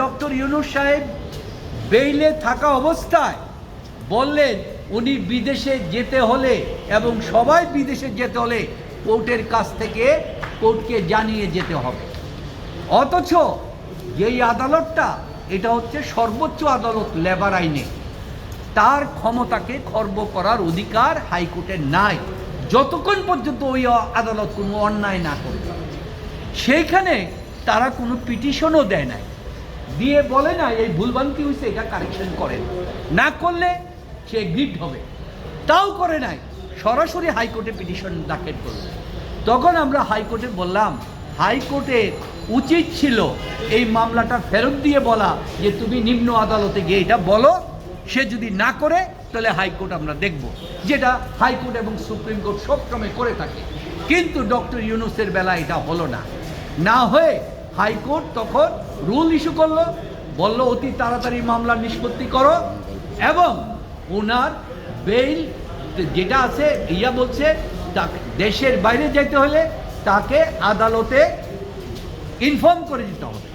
Doctor Yunus সাহেব Bailey থাকা অবস্থায় বললেন, উনি বিদেশে যেতে হলে এবং সবাই বিদেশে যেতে হলে কোর্টের কাছ থেকে কোর্টকে জানিয়ে যেতে হবে। অথচ যেই আদালতটা, এটা হচ্ছে সর্বোচ্চ আদালত লেবার আইনে। তার ক্ষমতাকে খর্ব করার অধিকার হাইকোর্টের নাই। যতক্ষণ পর্যন্ত ওই আদালত কোনো অন্যায় না করবে। সেইখানে তারা কোনো পিটিশনও দেয় নাই। দিয়ে বলে না, এই ভুলভ্রান্তি হয়েছে এটা কারেকশন করেন। না করলে সে গ্রিড হবে। তাও করে নাই, সরাসরি হাইকোর্টে পিটিশন দাখিল করবে তখন আমরা হাইকোর্টে বললাম হাইকোর্টের উচিত ছিল এই মামলাটা ফেরত দিয়ে বলা যে তুমি নিম্ন আদালতে গিয়ে এটা বলো, সে যদি না করে, তাহলে হাইকোর্ট আমরা দেখব। যেটা হাইকোর্ট এবং সুপ্রিম কোর্ট সবসময় করে থাকে। কিন্তু ডক্টর ইউনুসের বেলা এটা হলো না। না হয়ে হাইকোর্ট তখন রুল ইস্যু করল, বলল, অতি তাড়াতাড়ি মামলা নিষ্পত্তি করো। এবং ওনার বেইল যেটা আছে, ইয়া বলছে দেশের বাইরে যেতে হলে তাকে আদালতে ইনফর্ম করে দিতে হবে।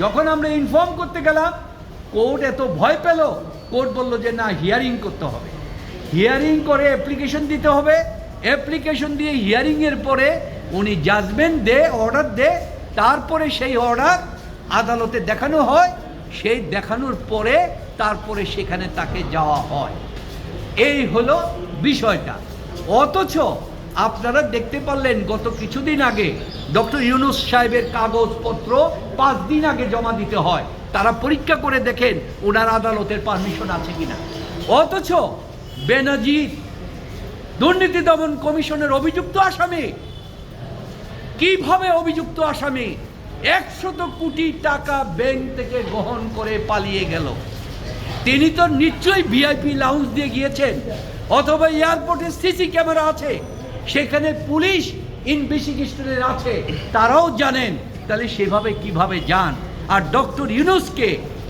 যখন আমরা ইনফর্ম করতে গেলাম, কোর্ট এত ভয় পেল, কোর্ট বলল যে, না হিয়ারিং করতে হবে। হিয়ারিং করে অ্যাপ্লিকেশন দিতে হবে। অ্যাপ্লিকেশন দিয়ে হিয়ারিংয়ের পরে উনি জাজমেন্ট দে অর্ডার দে তারপরে সেই অর্ডার আদালতে দেখানো হয়, সেই দেখানোর পরে তারপরে সেখানে তাকে যাওয়া হয়। এই হলো বিষয়টা। অথচ আপনারা দেখতে পারলেন গত কিছুদিন আগে ডক্টর ইউনুস সাহেবের কাগজপত্র পাঁচ দিন আগে জমা দিতে হয়। তারা পরীক্ষা করে দেখেন ওনার আদালতের পারমিশন আছে কিনা। অথচ বেনাজির দুর্নীতি দমন কমিশনের অভিযুক্ত আসামি কীভাবে অভিযুক্ত আসামি? একশত কোটি টাকা ব্যাংক থেকে গ্রহণ করে পালিয়ে গেল। তিনি তো নিশ্চয়ই ভিআইপি লাউঞ্জ দিয়ে গিয়েছেন, অথবা এয়ারপোর্টে সিসি ক্যামেরা আছে, সেখানে পুলিশ ইনভেস্টিগেশনের আছে, তারাও জানেন। তাহলে সেভাবে কীভাবে যান? আর ডক্টর ইউনুসকে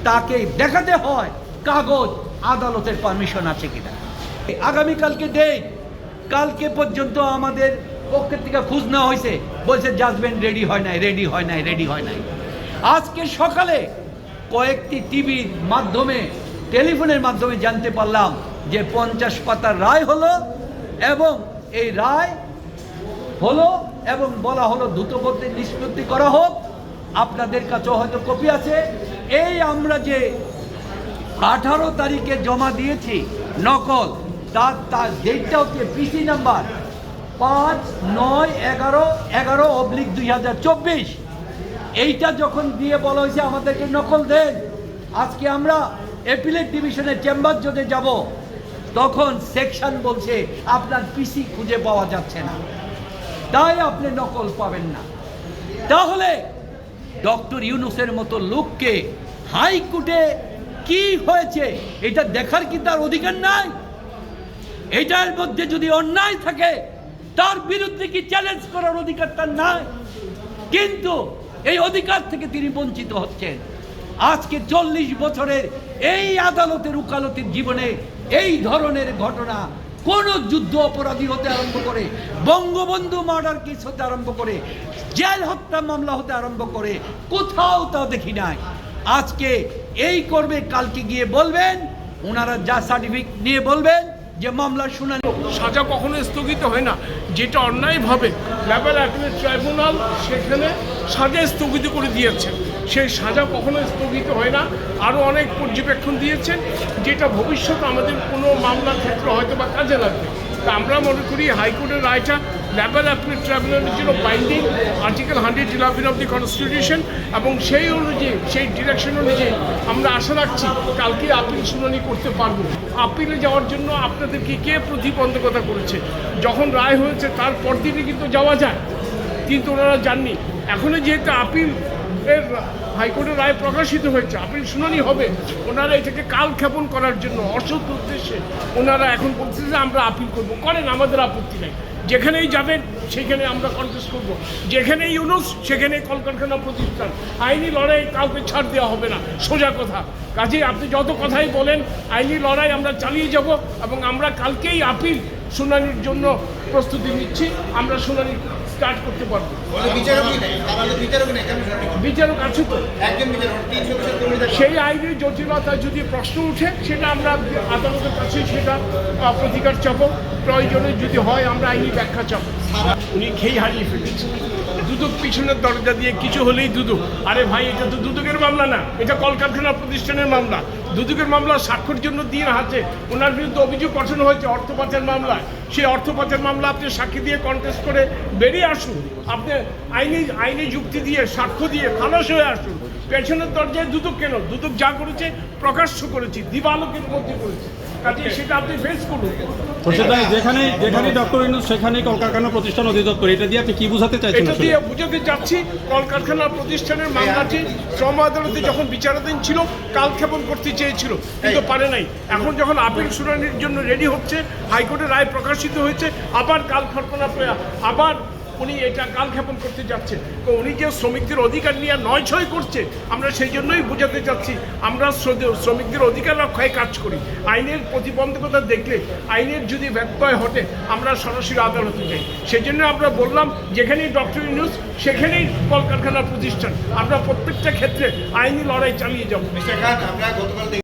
তাকে দেখাতে হয়, কাগজ আদালতের পারমিশন আছে কিনা? আগামীকালকে ডেট কালকে পর্যন্ত আমাদের পক্ষের থেকে খোঁজ নেওয়া হয়েছে। বলছে, জাজমেন্ট রেডি হয় নাই, রেডি হয় নাই, রেডি হয় নাই। আজকে সকালে কয়েকটি টিভির মাধ্যমে, টেলিফোনের মাধ্যমে জানতে পারলাম যে পঞ্চাশ পাতার রায় হলো এবং এই রায় হলো এবং বলা হলো দ্রুতগতিতে নিষ্পত্তি করা হোক। আপনাদের কাছেও হয়তো কপি আছে। এই আমরা যে আঠারো তারিখে জমা দিয়েছি নকল, তার তার ডেটটা হচ্ছে পিসি নাম্বার পাঁচ, নয়, এগারো এগারো অবলিক দুই হাজার চব্বিশ। এইটা যখন দিয়ে বলা হয়েছে আমাদেরকে নকল দেন আজকে আমরা এপিলেট ডিভিশনের চেম্বার যদি যাব, তখন সেকশন বলছে আপনার পিসি খুঁজে পাওয়া যাচ্ছে না। তাই আপনি নকল পাবেন না। তাহলে ডক্টর ইউনুসের মতো লোককে হাইকোর্টে কি হয়েছে, এটা দেখার কি তার অধিকার নাই? এটার মধ্যে যদি অন্যায় থাকে তার বিরুদ্ধে কি চ্যালেঞ্জ করার অধিকার তার নাই। কিন্তু এই অধিকার থেকে তিনি বঞ্চিত হচ্ছেন। আজকে চল্লিশ বছরের এই আদালতের উকালতির জীবনে এই ধরনের ঘটনা, কোন যুদ্ধ অপরাধী হতে আরম্ভ করে, বঙ্গবন্ধু মার্ডার কেস হতে আরম্ভ করে, জেল হত্যা মামলা হতে আরম্ভ করে, কোথাও তা দেখি নাই। আজকে এই করবে কালকে গিয়ে বলবেন ওনারা যা সার্টিফিকেট নিয়ে বলবেন যে মামলা শুনানি সাজা কখনো স্থগিত হয় না। যেটা অন্যায়ভাবে লেভেল অ্যাটর্নি ট্রাইব্যুনাল সেখানে সাজা স্থগিত করে দিয়েছে। সেই সাজা কখনো স্থগিত হয় না। আরও অনেক পর্যবেক্ষণ দিয়েছেন। যেটা ভবিষ্যতে আমাদের কোনো মামলার ক্ষেত্রে হয়তো বা কাজে লাগবে। তা আমরা মনে করি হাইকোর্টের রায়টা অ্যাপিলেট ট্রাইব্যুনালের জন্য binding article hundred eleven of the constitution এবং সেই অনুযায়ী, সেই ডিরেকশন অনুযায়ী আমরা আশা রাখছি কালকে আপিল শুনানি করতে পারব। আপিলে যাওয়ার জন্য আপনাদেরকে কে প্রতিবন্ধকতা করেছে? যখন রায় হয়েছে, তার পরদিনই কিন্তু যাওয়া যায়। কিন্তু ওনারা যাননি। এখনও যেহেতু আপিল এর হাইকোর্টের রায় প্রকাশিত হয়েছে, আপিল শুনানি হবে, ওনারা এটাকে কাল ক্ষেপণ করার জন্য অসৎ উদ্দেশ্যে ওনারা এখন বলছে যে আমরা আপিল করব। করেন, আমাদের আপত্তি নেই। যেখানেই যাবেন, সেখানে আমরা কন্টেস্ট করব। যেখানেই ইউনুস, সেখানেই কলকারখানা প্রতিষ্ঠান। আইনি লড়াই কাউকে ছাড় দেওয়া হবে না, সোজা কথা। কাজেই আপনি যত কথাই বলেন, আইনি লড়াই আমরা চালিয়ে যাব এবং আমরা কালকেই আপিল শুনানির জন্য প্রস্তুতি নিচ্ছি। আমরা শুনানি স্টার্ট করতে পারব। বিচারক আছে তো। সেই আইনের জটিলতা যদি প্রশ্ন উঠে সেটা আমরা আদালতের কাছে সেটা প্রতিকার চাপ প্রয়োজনে যদি হয় আমরা আইনি ব্যাখ্যা চাপ উনি খেয়ে হারিয়ে ফেলেছে দুদক পিছনের দরজা দিয়ে কিছু হলেই দুদক আরে ভাই, এটা তো দুদকের মামলা না। এটা কলকারখানা প্রতিষ্ঠানের মামলা। দুদকের মামলা স্বাক্ষর জন্য দিয়ে হাতে। ওনার বিরুদ্ধে অভিযোগ গঠন হয়েছে অর্থ পাচার মামলায়। সেই অর্থ পাচার মামলা আপনি সাক্ষী দিয়ে কন্টেস্ট করে বেরিয়ে আসুন। আপনি আইনি আইনি যুক্তি দিয়ে, সাক্ষ্য দিয়ে খালাস হয়ে আসুন। পেছনের দরজায় দুদক কেন? দুদক যা করেছে, প্রকাশ্য করেছি, দিবালোকের মধ্যে করেছে। কাজে সেটা আপনি ফেস করুন। যেখানে যেখানে ডক্টর ইনুস সেখানেই কলকারখানা প্রতিষ্ঠান অধিদপ্তর এটা দিয়ে আপনি কি বোঝাতে চাইছেন এটা দিয়ে বুঝাতে চাচ্ছি কলকারখানা প্রতিষ্ঠানের মামলাটি শ্রম আদালতে যখন বিচারাধীন ছিল কালক্ষেপণ করতে চেয়েছিল কিন্তু পারে নাই। এখন যখন আপিল শুনানির জন্য রেডি হচ্ছে হাইকোর্টের রায় প্রকাশিত হয়েছে আবার কালক্ষেপণ আবার উনি এটা কালক্ষেপণ করতে যাচ্ছেন। তো উনি যে শ্রমিকদের অধিকার নিয়ে নয় ছয় করছে, আমরা সেই জন্যই বোঝাতে চাচ্ছি, আমরা শ্রমিকদের অধিকার রক্ষায় কাজ করি। আইনের প্রতিবন্ধকতা দেখলে, আইনের যদি ব্যত্যয় ঘটে, আমরা সরাসরি আদালতে যাই। সেই জন্য আমরা বললাম, যেখানেই ডক্টর ইউনুস, সেখানেই কলকারখানা প্রতিষ্ঠান। আমরা প্রত্যেকটা ক্ষেত্রে আইনি লড়াই চালিয়ে যাব। আমরা গতকাল